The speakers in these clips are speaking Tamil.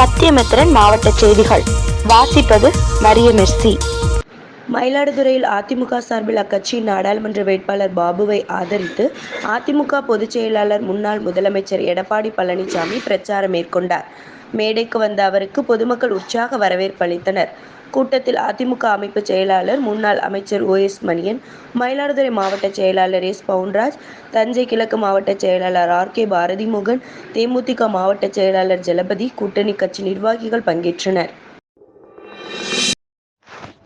சத்தியமித்திரன் மாவட்ட செய்திகள். வாசிப்பது மரியமெர்சி. மயிலாடுதுறையில் அதிமுக சார்பில் அக்கட்சியின் நாடாளுமன்ற வேட்பாளர் பாபுவை ஆதரித்து அதிமுக பொதுச் செயலாளர் முன்னாள் முதலமைச்சர் எடப்பாடி பழனிசாமி பிரச்சாரம் மேற்கொண்டார். மேடைக்கு வந்த அவருக்கு பொதுமக்கள் உற்சாக வரவேற்பு அளித்தனர். கூட்டத்தில் அதிமுக அமைப்பு செயலாளர் முன்னாள் அமைச்சர் ஓ. எஸ். மணியன் மயிலாடுதுறை மாவட்ட செயலாளர் எஸ். பவுன்ராஜ் தஞ்சை கிழக்கு மாவட்ட செயலாளர் ஆர். கே. பாரதிமோகன் தேமுதிக மாவட்ட செயலாளர் ஜலபதி கூட்டணி கட்சி நிர்வாகிகள் பங்கேற்றனர்.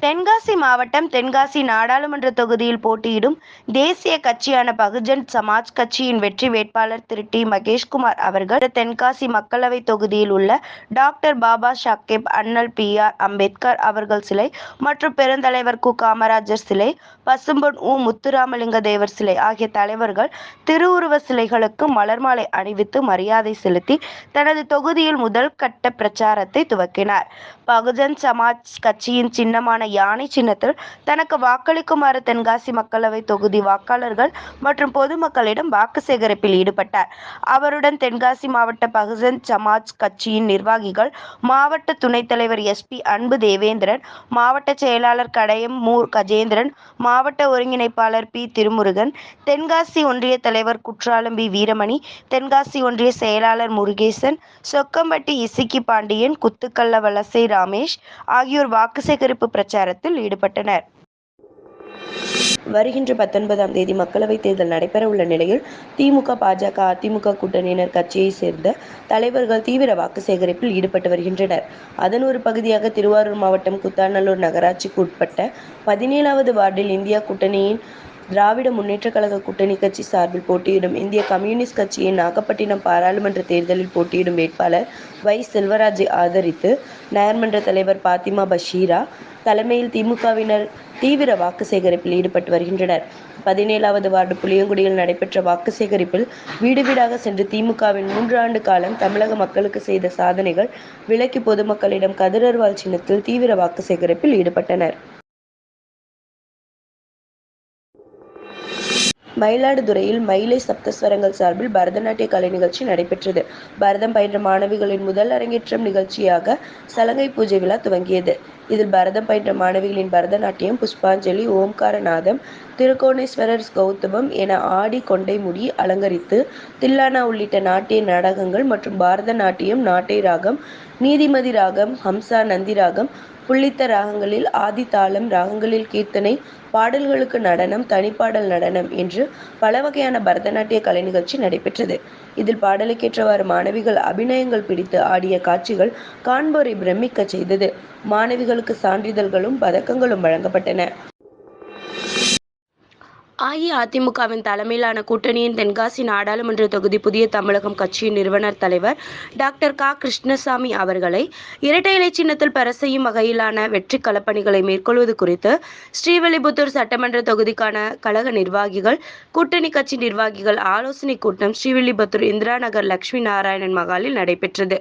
தென்காசி மாவட்டம் தென்காசி நாடாளுமன்ற தொகுதியில் போட்டியிடும் தேசிய கட்சியான பகுஜன் சமாஜ் கட்சியின் வெற்றி வேட்பாளர் திரு டி. மகேஷ்குமார் அவர்கள் தென்காசி மக்களவை தொகுதியில் உள்ள டாக்டர் பாபா சாஹேப் அண்ணல் பி. ஆர். அம்பேத்கர் அவர்கள் சிலை மற்றும் பெருந்தலைவர் கு. காமராஜர் சிலை பசும்பொன் உ. முத்துராமலிங்க தேவர் சிலை ஆகிய தலைவர்கள் திருவுருவ சிலைகளுக்கு மலர்மாலை அணிவித்து மரியாதை செலுத்தி தனது தொகுதியில் முதல் கட்ட பிரச்சாரத்தை துவக்கினார். பகுஜன் சமாஜ் கட்சியின் சின்னமான யானை சின்னத்தில் தனக்கு வாக்களிக்குமாறு தென்காசி மக்களவை தொகுதி வாக்காளர்கள் மற்றும் பொதுமக்களிடம் வாக்கு சேகரிப்பில் ஈடுபட்டார். அவருடன் தென்காசி மாவட்ட பகுஜன் சமாஜ் கட்சியின் நிர்வாகிகள் மாவட்ட துணைத் தலைவர் எஸ்பி அன்பு தேவேந்திரன் மாவட்ட செயலாளர் கடையம் மு. கஜேந்திரன் மாவட்ட ஒருங்கிணைப்பாளர் பி. திருமுருகன் தென்காசி ஒன்றிய தலைவர் குற்றாலம் பி வீரமணி தென்காசி ஒன்றிய செயலாளர் முருகேசன் சொக்கம்பட்டி இசிக்கி பாண்டியன் குத்துக்கல்ல வலசை ராமேஷ் ஆகியோர் வாக்கு சேகரிப்பு பிரச்சாரத்தில் ஈடுபட்டனர். வருகின்ற பத்தொன்பதாம் தேதி மக்களவைத் தேர்தல் நடைபெற உள்ள நிலையில் திமுக பாஜக அதிமுக கூட்டணியினர் கட்சியை சேர்ந்த தலைவர்கள் தீவிர வாக்கு சேகரிப்பில் ஈடுபட்டு வருகின்றனர். அதன் ஒரு பகுதியாக திருவாரூர் மாவட்டம் குத்தாநல்லூர் நகராட்சிக்கு உட்பட்ட பதினேழாவது வார்டில் இந்தியா கூட்டணியின் திராவிட முன்னேற்றக் கழக கூட்டணி கட்சி சார்பில் போட்டியிடும் இந்திய கம்யூனிஸ்ட் கட்சியின் நாகப்பட்டினம் பாராளுமன்ற தேர்தலில் போட்டியிடும் வேட்பாளர் வை. செல்வராஜை ஆதரித்து நகர்மன்ற தலைவர் பாத்திமா பஷீரா தலைமையில் திமுகவினர் தீவிர வாக்கு சேகரிப்பில் ஈடுபட்டு வருகின்றனர். பதினேழாவது வார்டு புளியங்குடியில் நடைபெற்ற வாக்கு சேகரிப்பில் வீடு வீடாக சென்று திமுகவின் மூன்று ஆண்டு காலம் தமிழக மக்களுக்கு செய்த சாதனைகள் விலக்கி பொதுமக்களிடம் கதிரர்வால் சின்னத்தில் தீவிர வாக்கு சேகரிப்பில் ஈடுபட்டனர். மயிலாடுதுறையில் மயிலை சப்தஸ்வரங்கள் சார்பில் பரதநாட்டிய கலை நிகழ்ச்சி நடைபெற்றது. பரதம் பயின்ற மாணவிகளின் முதல் அரங்கேற்றம் நிகழ்ச்சியாக சலங்கை பூஜை விழா துவங்கியது. இதில் பரதம் பயின்ற மாணவிகளின் பரதநாட்டியம் புஷ்பாஞ்சலி ஓம்காரநாதம் திருக்கோணேஸ்வரர் கௌதமம் என ஆடி கொண்டை முடி அலங்கரித்து தில்லானா உள்ளிட்ட நாட்டிய நாடகங்கள் மற்றும் பாரத நாட்டியம் நாட்டை ராகம் நீதிமதி ராகம் ஹம்சா நந்தி ராகம் புள்ளித்த ராகங்களில் ஆதி தாளம் ராகங்களில் கீர்த்தனை பாடல்களுக்கு நடனம் தனிப்பாடல் நடனம் என்று பல வகையான பரதநாட்டிய கலை நிகழ்ச்சி நடைபெற்றது. இதில் பாடலுக்கேற்றவாறு மாணவிகள் அபிநயங்கள் பிடித்து ஆடிய காட்சிகள் காண்போரை பிரமிக்க செய்தது. மாணவிகளுக்கு சான்றிதழ்களும் பதக்கங்களும் வழங்கப்பட்டன. அஇஅதிமுகவின் தலைமையிலான கூட்டணியின் தென்காசி நாடாளுமன்ற தொகுதி புதிய தமிழகம் கட்சியின் நிறுவனர் தலைவர் டாக்டர் க. கிருஷ்ணசாமி அவர்களை இரட்டை இலை சின்னத்தில் பெற செய்யும் வகையிலான வெற்றி களப்பணிகளை மேற்கொள்வது குறித்து ஸ்ரீவில்லிபுத்தூர் சட்டமன்ற தொகுதிக்கான கழக நிர்வாகிகள் கூட்டணி கட்சி நிர்வாகிகள் ஆலோசனை கூட்டம் ஸ்ரீவில்லிபுத்தூர் இந்திரா நகர் லட்சுமி நாராயணன் மகாலில் நடைபெற்றது.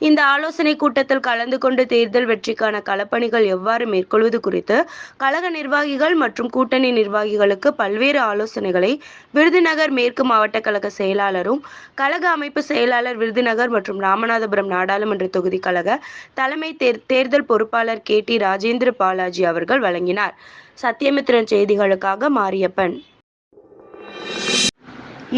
இந்த ஆலோசனை கூட்டத்தில் கலந்து கொண்டு தேர்தல் வெற்றிக்கான களப்பணிகள் எவ்வாறு மேற்கொள்வது குறித்து கழக நிர்வாகிகள் மற்றும் கூட்டணி நிர்வாகிகளுக்கு பல்வேறு ஆலோசனைகளை விருதுநகர் மேற்கு மாவட்ட கழக செயலாளரும் கழக அமைப்பு செயலாளர் விருதுநகர் மற்றும் ராமநாதபுரம் நாடாளுமன்ற தொகுதி கழக தலைமை தேர் தேர்தல் பொறுப்பாளர் கே டி ராஜேந்திர பாலாஜி அவர்கள் வழங்கினார். சத்தியமித்திரன் செய்திகளுக்காக மாரியப்பன்.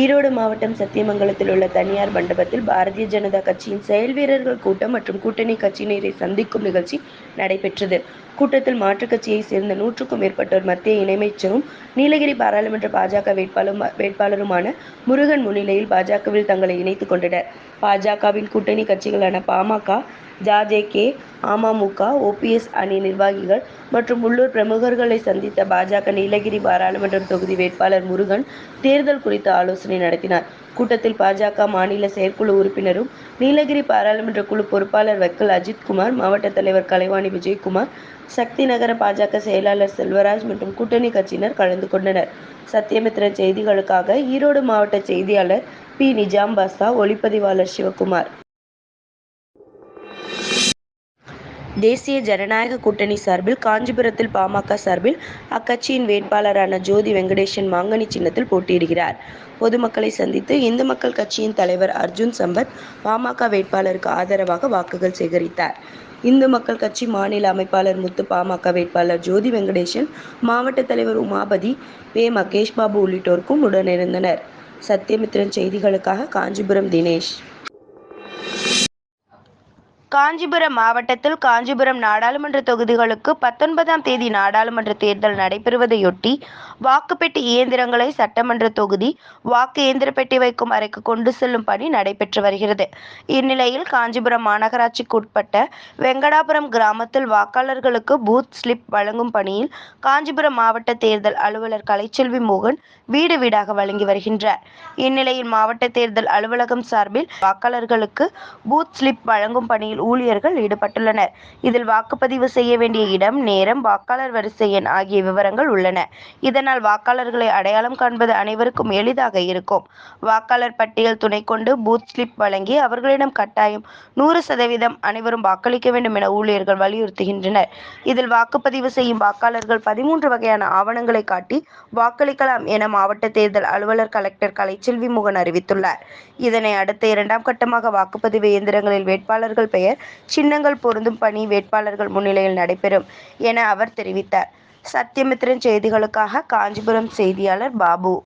ஈரோடு மாவட்டம் சத்தியமங்கலத்தில் உள்ள தனியார் மண்டபத்தில் பாரதிய ஜனதா கட்சியின் செயல் வீரர்கள் கூட்டம் மற்றும் கூட்டணி கட்சியினரை சந்திக்கும் நிகழ்ச்சி நடைபெற்றது. கூட்டத்தில் மாற்றுக் கட்சியை சேர்ந்த நூற்றுக்கும் மேற்பட்டோர் மத்திய இணையமைச்சரும் நீலகிரி பாராளுமன்ற பாஜக வேட்பாளரும் வேட்பாளருமான முருகன் முன்னிலையில் பாஜகவில் தங்களை இணைத்துக் கொண்டனர். பாஜகவின் கூட்டணி கட்சிகளான பாமக ஜாஜேகே அமமுக ஓபிஎஸ் அணி நிர்வாகிகள் மற்றும் உள்ளூர் பிரமுகர்களை சந்தித்த பாஜக நீலகிரி பாராளுமன்றம் தொகுதி வேட்பாளர் முருகன் தேர்தல் குறித்து ஆலோசனை நடத்தினார். கூட்டத்தில் பாஜக மாநில செயற்குழு உறுப்பினரும் நீலகிரி பாராளுமன்ற குழு பொறுப்பாளர் வக்கல் அஜித்குமார் மாவட்ட தலைவர் கலைவாணி விஜயகுமார் சக்தி நகர பாஜக செயலாளர் செல்வராஜ் மற்றும் கூட்டணி கட்சியினர் கலந்து கொண்டனர். சத்தியமித்திரன் செய்திகளுக்காக ஈரோடு மாவட்ட செய்தியாளர் பி நிஜாம் பாஷா ஒளிப்பதிவாளர் சிவகுமார் தேசிய ஜனநாயக கூட்டணி சார்பில் காஞ்சிபுரத்தில் பாமக சார்பில் அக்கட்சியின் வேட்பாளரான ஜோதி வெங்கடேசன் மாங்கனி சின்னத்தில் போட்டியிடுகிறார். பொதுமக்களை சந்தித்து இந்து மக்கள் கட்சியின் தலைவர் அர்ஜுன் சம்பத் பாமக வேட்பாளருக்கு ஆதரவாக வாக்குகள் சேகரித்தார். இந்து மக்கள் கட்சி மாநில அமைப்பாளர் முத்து பாமக வேட்பாளர் ஜோதி வெங்கடேசன் மாவட்ட தலைவர் உமாபதி பே மகேஷ் பாபு உள்ளிட்டோருக்கும் உடனிருந்தனர். சத்யமித்ரன் செய்திகளுக்காக காஞ்சிபுரம் தினேஷ். காஞ்சிபுரம் மாவட்டத்தில் காஞ்சிபுரம் நாடாளுமன்ற தொகுதிகளுக்கு பத்தொன்பதாம் தேதி நாடாளுமன்ற தேர்தல் நடைபெறுவதையொட்டி வாக்குப்பெட்டி இயந்திரங்களை சட்டமன்ற தொகுதி வாக்கு இயந்திர பெட்டி வைக்கும் அறைக்கு கொண்டு செல்லும் பணி நடைபெற்று வருகிறது. இந்நிலையில் காஞ்சிபுரம் மாநகராட்சிக்கு உட்பட்ட வெங்கடாபுரம் கிராமத்தில் வாக்காளர்களுக்கு பூத் ஸ்லிப் வழங்கும் பணியில் காஞ்சிபுரம் மாவட்ட தேர்தல் அலுவலர் கலைச்செல்வி மோகன் வீடு வீடாக வழங்கி வருகின்றார். இந்நிலையில் மாவட்ட தேர்தல் அலுவலகம் சார்பில் வாக்காளர்களுக்கு பூத் ஸ்லிப் வழங்கும் பணியில் ஊழியர்கள் ஈடுபட்டுள்ளனர். இதில் வாக்குப்பதிவு செய்ய வேண்டிய இடம் நேரம் வாக்காளர் வரிசை எண் ஆகிய விவரங்கள் உள்ளன. இதனால் வாக்காளர்களை அடையாளம் காண்பது அனைவருக்கும் எளிதாக இருக்கும். வாக்காளர் பட்டியல் துணை கொண்டு பூத் ஸ்லிப் வழங்கி அவர்களிடம் கட்டாயம் நூறு சதவீதம் அனைவரும் வாக்களிக்க வேண்டும் என ஊழியர்கள் வலியுறுத்துகின்றனர். இதில் வாக்குப்பதிவு செய்யும் வாக்காளர்கள் பதிமூன்று வகையான ஆவணங்களை காட்டி வாக்களிக்கலாம் என மாவட்ட தேர்தல் அலுவலர் கலெக்டர் கலைச்செல்வி முகன் அறிவித்துள்ளார். இதனை அடுத்த இரண்டாம் கட்டமாக வாக்குப்பதிவு இயந்திரங்களில் வேட்பாளர்கள் பெயர் சின்னங்கள் பொருந்தும் பணி வேட்பாளர்கள் முன்னிலையில் நடைபெறும் என அவர் தெரிவித்தார். சத்தியமித்திரன் செய்திகளுக்காக காஞ்சிபுரம் செய்தியாளர் பாபு.